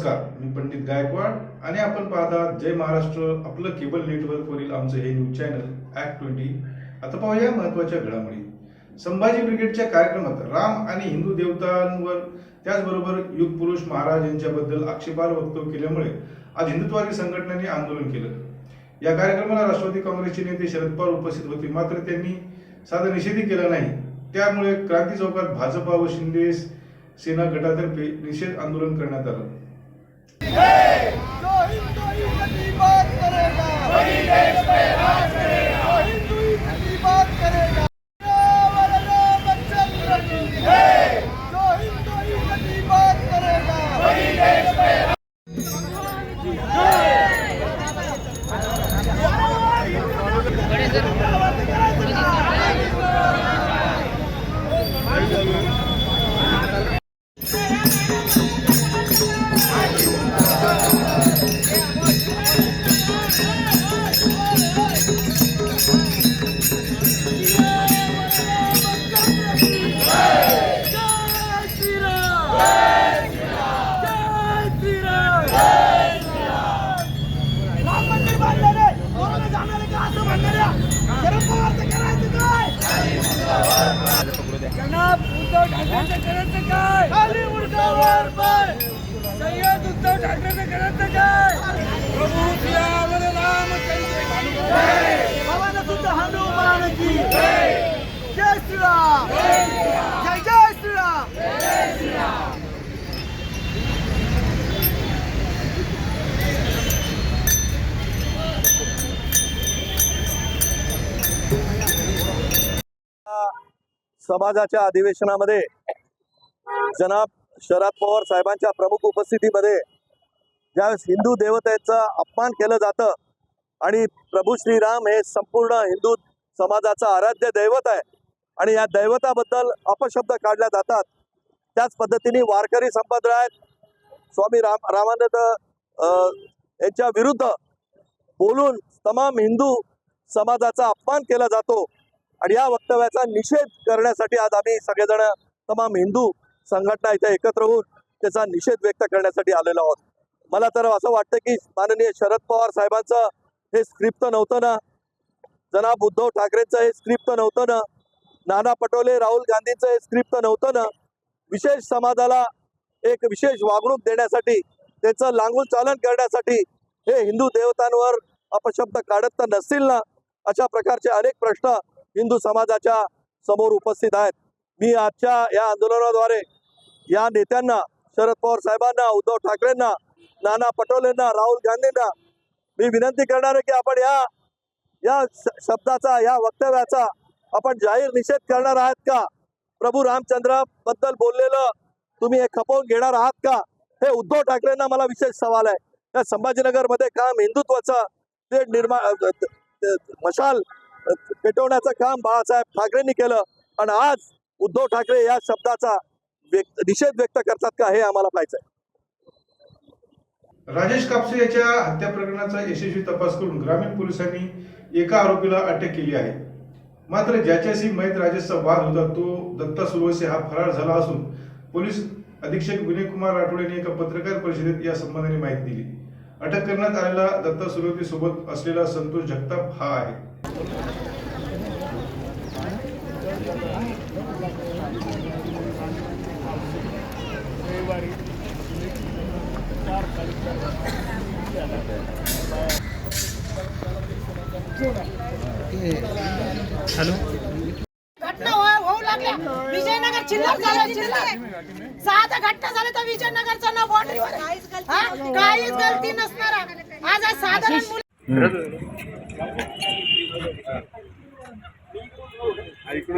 नमस्कार मी पंडित गायकवाड आणि आपण पाहता जय महाराष्ट्र आपलं केबल नेटवर्कवरील आमचं हे न्यूज चॅनल ॲक्ट ट्वेंटी आता पाहूया महत्त्वाच्या घडामोडी. संभाजी ब्रिगेडच्या कार्यक्रमात राम आणि हिंदू देवतांवर त्याचबरोबर युग पुरुष महाराज यांच्याबद्दल आक्षेपार्ह वक्तव्य केल्यामुळे आज हिंदुत्ववादी संघटनेने आंदोलन केलं. या कार्यक्रमाला राष्ट्रवादी काँग्रेसचे नेते शरद पवार उपस्थित होते. मात्र त्यांनी साधा निषेधही केला नाही. त्यामुळे क्रांती चौकात भाजपा व शिंदे सेना गटातर्फे निषेध आंदोलन करण्यात आलं. जो हिंदू हिंदू की बात करेगा वही देश पे राज करेगा उद्धव ठाकरेंचं करायचं काय? खाली उडकावर पाय. सय्यद उद्धव ठाकरेंचं करायचं काय? प्रभू रामचंद्र भवन सुद्ध हनुमान की जय. जय श्रीराम जय जय श्रीराम समाजाच्या अधिवेशनामध्ये जनाब शरद पवार साहेबांच्या प्रमुख उपस्थितीमध्ये ज्यावेळेस हिंदू देवतेचा अपमान केलं जातं आणि प्रभू श्रीराम हे संपूर्ण हिंदू समाजाचं आराध्य दैवत आहे आणि या दैवताबद्दल अपशब्द काढल्या जातात त्याच पद्धतीने वारकरी संप्रदाय स्वामी राम रामानंद अं, यांच्या विरुद्ध बोलून तमाम हिंदू समाजाचा अपमान केला जातो. आणि या वक्तव्याचा निषेध करण्यासाठी आज आम्ही सगळेजण तमाम हिंदू संघटना इथे एकत्र होऊन त्याचा निषेध व्यक्त करण्यासाठी आलेलो आहोत. मला तर असं वाटतं की माननीय शरद पवार साहेबांचं हे स्क्रिप्ट नव्हतं ना? जनाब उद्धव ठाकरेंचं हे स्क्रिप्ट नव्हतं ना? नाना पटोले राहुल गांधींचं हे स्क्रिप्ट नव्हतं ना? विशेष समाजाला एक विशेष वागणूक देण्यासाठी त्याचं लांगूल चालन करण्यासाठी हे हिंदू देवतांवर अपशब्द काढत तर नसतील ना? अशा प्रकारचे अनेक प्रश्न हिंदू समाजाच्या समोर उपस्थित आहेत. मी आजच्या या आंदोलनाद्वारे या नेत्यांना शरद पवार साहेबांना उद्धव ठाकरेंना नाना पटोलेंना राहुल गांधींना मी विनंती करणार आहे की आपण या या शब्दाचा या वक्तव्याचा आपण जाहीर निषेध करणार आहात का? प्रभू रामचंद्रबद्दल बोललेलं तुम्ही हे खपवून घेणार आहात का? हे उद्धव ठाकरेंना मला विशेष सवाल आहे. त्या संभाजीनगरमध्ये काम हिंदुत्वाचं ते निर्माण मशाल पेटवण्याचं काम बाळासाहेब ठाकरेंनी केलं. आणि आज उद्धव ठाकरे या शब्दाचा निषेध व्यक्त करतात का हे आम्हाला पाहिजे राजेश कापसे याच्या हत्या प्रकरणाचा यशस्वी तपास करून ग्रामीण पोलिसांनी एका आरोपीला अटक केली आहे. मात्र ज्याच्याशी मयत राजेशचा वाद होता तो दत्ता सुरवसे हा फरार झाला असून पोलीस अधीक्षक विनयकुमार राठोड यांनी एका पत्रकार परिषदेत या संबंधाने माहिती दिली. अटक करण्यात आलेला दत्ता सुरवते सोबत असलेला संतोष जगताप हा आहे. घटना हो- होऊ लागल्या. विजयनगर चिल्लर झालं चिल्लर साधा घटना झालं तर विजयनगरचं ना बाउंड्रीवर हा? काहीच गलती नसणार. आज आज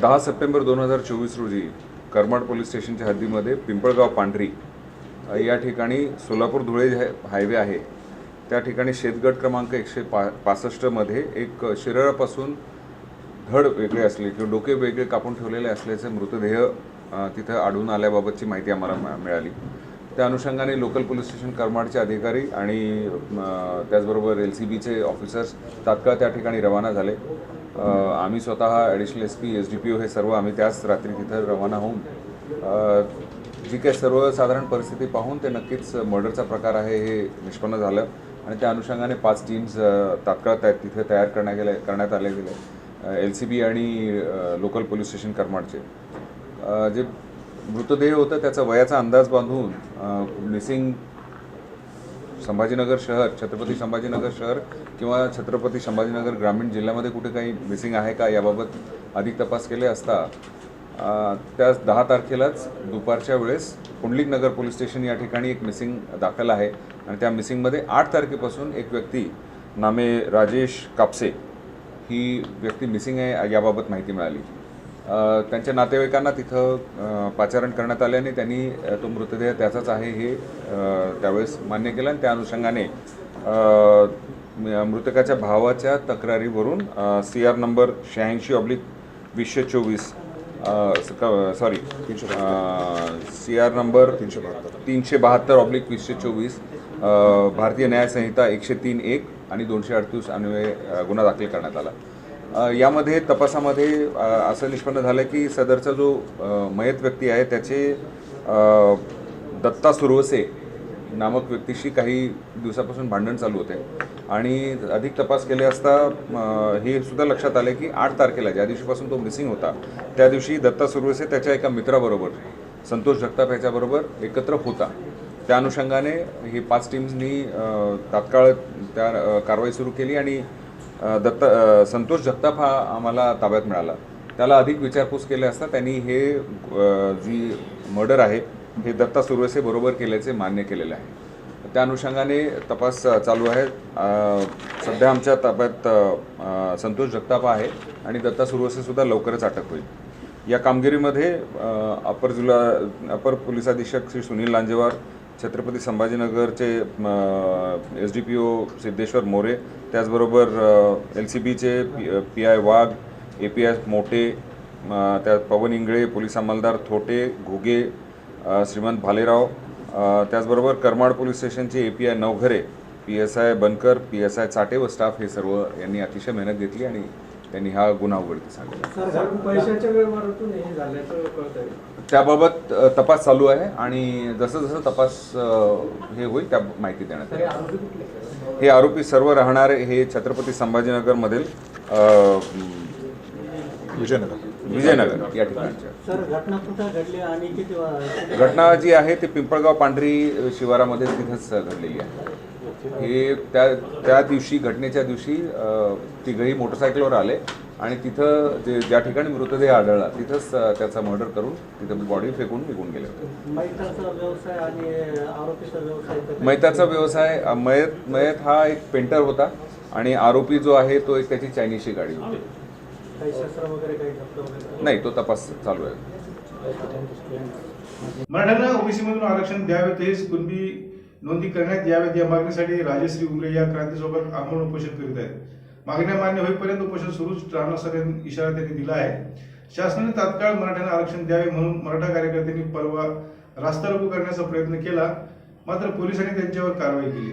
दहा सप्टेंबर दोन हजार चोवीस रोजी करमाड पोलीस स्टेशनच्या हद्दीमध्ये पिंपळगाव पांढरी या ठिकाणी सोलापूर धुळे हायवे आहे. त्या ठिकाणी शेतगट क्रमांक एकशे पा पासष्टमध्ये एक शिरळापासून धड वेगळे असले किंवा डोके वेगळे कापून ठेवलेले असल्याचे मृतदेह तिथं आढळून आल्याबाबतची माहिती आम्हाला मिळाली. त्या अनुषंगाने लोकल पोलीस स्टेशन करमाडचे अधिकारी आणि त्याचबरोबर एल सी बीचे ऑफिसर्स तात्काळ त्या ठिकाणी रवाना झाले. आम्ही स्वतः additional S P S D P O हे सर्व आम्ही त्याच रात्री तिथं रवाना होऊन जी काही सर्वसाधारण परिस्थिती पाहून ते नक्कीच मर्डरचा प्रकार आहे हे निष्पन्न झालं. आणि त्या अनुषंगाने पाच टीम्स तात्काळ त्या तिथे तयार करण्यात गेले करण्यात आले गेले. एल सी बी आणि लोकल पोलीस स्टेशन करमाडचे. जे मृतदेह होतं त्याचा वयाचा अंदाज बांधून मिसिंग संभाजीनगर शहर छत्रपती संभाजीनगर शहर किंवा छत्रपती संभाजीनगर ग्रामीण जिल्ह्यामध्ये कुठे काही मिसिंग आहे का याबाबत अधिक तपास केले असता त्या दहा तारखेलाच दुपारच्या वेळेस पुंडलिक नगर पोलीस स्टेशन या ठिकाणी एक मिसिंग दाखल आहे. आणि त्या मिसिंगमध्ये आठ तारखेपासून एक व्यक्ती नामे राजेश कापसे ही व्यक्ती मिसिंग आहे याबाबत माहिती मिळाली. त्यांच्या नातेवाईकांना तिथं पाचारण करण्यात आल्याने त्यांनी अ, तो मृतदेह त्याचाच आहे हे त्यावेळेस मान्य केलं आणि त्या अनुषंगाने मृतकाच्या भावाच्या तक्रारीवरून सी आर नंबर शहाऐंशी ऑब्लिक वीसशे चोवीस सॉरी सी आर नंबर तीनशे बहात्तर. तीनशे बहात्तर ऑब्लिक वीसशे चोवीस भारतीय न्याय संहिता एकशे तीन एक आणि दोनशे अडतीस अन्वये गुन्हा दाखल करण्यात आला. यामध्ये तपासामध्ये असं निष्पन्न झालं की सदरचा जो मयत व्यक्ती आहे त्याचे दत्ता सुरवसे नामक व्यक्तीशी काही दिवसापासून भांडण चालू होते. आणि अधिक तपास केले असता हे सुद्धा लक्षात आले की आठ तारखेला ज्या दिवशीपासून तो मिसिंग होता त्या दिवशी दत्ता सुरवसे त्याच्या एका मित्राबरोबर संतोष जगताप याच्याबरोबर एकत्र होता. त्या अनुषंगाने ही पाच टीम्सनी तात्काळ त्या कारवाई सुरू केली आणि दत्त संतोष जगताप हा आम्हाला ताब्यात मिळाला. त्याला अधिक विचारपूस केले असता त्यांनी हे जी मर्डर आहे हे दत्ता सुरवसे बरोबर केल्याचे मान्य केलेले आहे. त्या अनुषंगाने तपास चालू आहे. सध्या आमच्या ताब्यात संतोष जगताप आहे आणि दत्ता सुरवसे सुद्धा लवकरच अटक होईल. या कामगिरीमध्ये अपर जिल्हा अपर पोलीस अधीक्षक Shri Sunil Lanjewar Chhatrapati संभाजीनगरचे S D P O Siddheshwar More त्याचबरोबर एल सी बीचे P P I Wagh A P S Mote त्यात पवन इंगळे पोलीस अंमलदार थोटे घुगे श्रीमंत भालेराव त्याचबरोबर करमाड पोलीस स्टेशनचे A P I Navghare P S I Bankar P S I Chate व staff हे सर्व यांनी अतिशय मेहनत घेतली आणि त्यांनी हा गुन्हा उघडकीस आणला हे त्याबाबत तपास चालू आहे आणि जसं जसं तपास हे होईल त्या माहिती देण्यात येईल. आरोपी कुठले सर? हे आरोपी सर्व राहणारे हे छत्रपती संभाजीनगरमधील विजयनगर. विजयनगर या ठिकाणच्या सर घटना कुठं घडली आणि किती वा- घटना जी आहे ती पिंपळगाव पांढरी शिवारामध्ये तिथंच घडलेली आहे. हे त्या त्या दिवशी घटनेच्या दिवशी तिघही मोटरसायकलवर आले आणि तिथं जे ज्या ठिकाणी मृतदेह आढळला तिथंच त्याचा मर्डर करून तिथं बॉडी फेकून निघून गेले होते. मैताचा व्यवसाय आणि आरोपीचा व्यवसाय तर काही- मयताचा व्यवसाय अ, मयत मयत हा एक पेंटर होता आणि आरोपी जो आहे तो एक त्याची चायनीजची गाडी होती. काही शस्त्र वगैरे काही जप्त वगैरे नाही तो तपास चालू आहे. मराठ्यांना ओबीसी मधून आरक्षण द्यावे तसेच कुणबी नोंदी करण्यात याव्यात या मागणीसाठी राजश्री उमरे या क्रांतीसोबत आंदोलन उपोषण करीत आहेत. मागण्या मान्य होईपर्यंत उपोषण सुरूच राहणार असल्याचा इशारा त्यांनी दिला आहे. शासनाने तात्काळ मराठ्यांना आरक्षण द्यावे म्हणून मराठा कार्यकर्त्यांनी परवा रास्ता रोको करण्याचा प्रयत्न केला मात्र पोलिसांनी त्यांच्यावर कारवाई केली.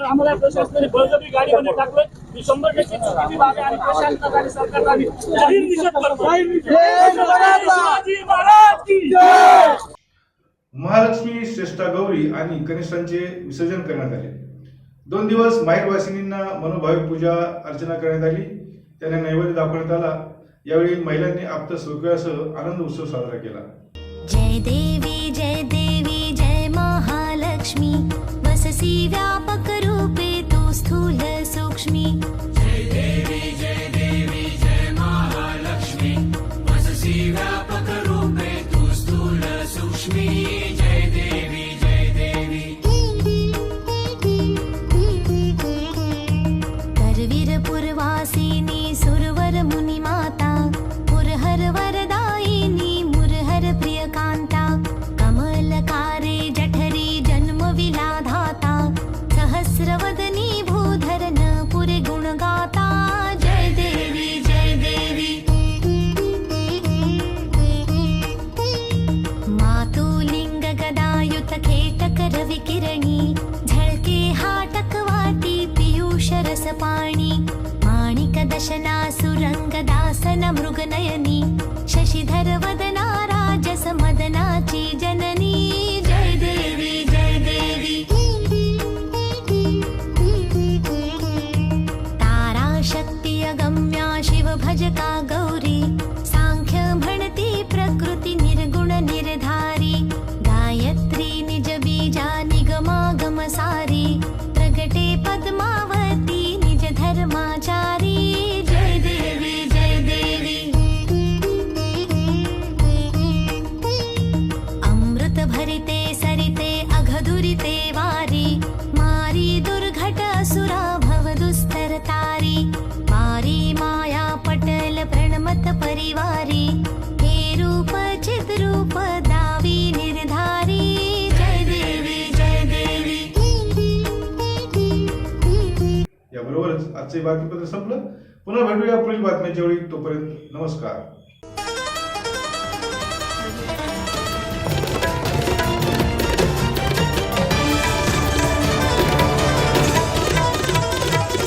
आम्हाला प्रशासनाने बळजबरी गाडीमध्ये टाकलं मी शंभर टक्के चुकीची बाब आहे आणि प्रशासनाचा आणि सरकारचा आम्ही जाहीर निषेध करतो शिवाजी महाराज महालक्ष्मी श्रेष्ठा गौरी आणि गणेशांचे विसर्जन करण्यात आले. दोन दिवस माहेरवासिनींना मनोभावी पूजा अर्चना करण्यात आली. त्यांना नैवेद्य दाखवण्यात आला. यावेळी महिलांनी आप्त सौक्यासह आनंद उत्सव साजरा केला. जय देवी जय देवी जय महालक्ष्मी. वससि व्यापक रूपे तू स्थूल सूक्ष्मी. आजचे बातमीपत्र संपलं. पुन्हा भेटूया पुढील बातम्याच्या वेळी. तोपर्यंत नमस्कार.